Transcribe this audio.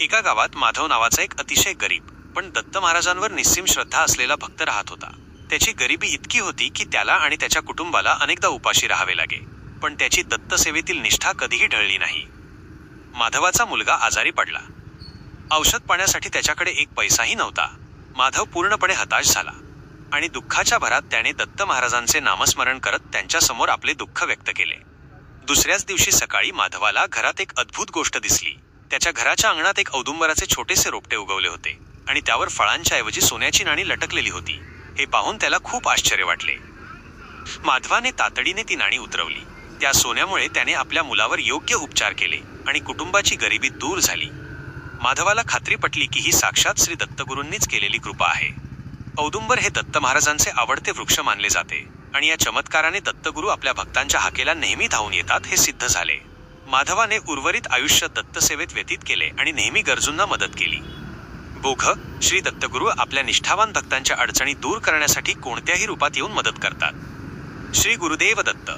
एका गावात माधव नावाचा एक अतिशय गरीब पण दत्त महाराजांवर निस्सीम श्रद्धा असलेला भक्त राहत होता. त्याची गरिबी इतकी होती की त्याला आणि त्याच्या कुटुंबाला अनेकदा उपाशी राहावे लागे पण त्याची दत्तसेवेतील निष्ठा कधीही ढळली नाही. माधवाचा मुलगा आजारी पडला. औषध पाण्यासाठी त्याच्याकडे एक पैसाही नव्हता. माधव पूर्णपणे हताश झाला आणि दुःखाच्या भरात त्याने दत्त महाराजांचे नामस्मरण करत त्यांच्यासमोर आपले दुःख व्यक्त केले. दुसऱ्याच दिवशी सकाळी माधवाला घरात एक अद्भुत गोष्ट दिसली. त्याच्या घराच्या अंगणात एक औदुंबराचे छोटेसे रोपटे उगवले होते आणि त्यावर फळांच्या ऐवजी सोन्याची नाणी लटकलेली होती. हे पाहून त्याला खूप आश्चर्य वाटले. माधवाने तातडीने ती नाणी उतरवली. त्या सोन्यामुळे त्याने आपल्या मुलावर योग्य उपचार केले आणि कुटुंबाची गरिबी दूर झाली. माधवाला खात्री पटली की ही साक्षात श्री दत्तगुरूंनीच केलेली कृपा आहे. औदुंबर हे दत्त महाराजांचे आवडते वृक्ष मानले जाते आणि या चमत्काराने दत्तगुरू आपल्या भक्तांच्या हाकेला नेहमी धावून येतात हे सिद्ध झाले. माधवाने उर्वरित आयुष्य दत्तसेवेत व्यतीत केले आणि नेहमी गरजूंना मदत केली. बोघ श्री दत्तगुरू आपल्या निष्ठावान भक्तांच्या अडचणी दूर करण्यासाठी कोणत्याही रूपात येऊन मदत करतात. श्री गुरुदेव दत्त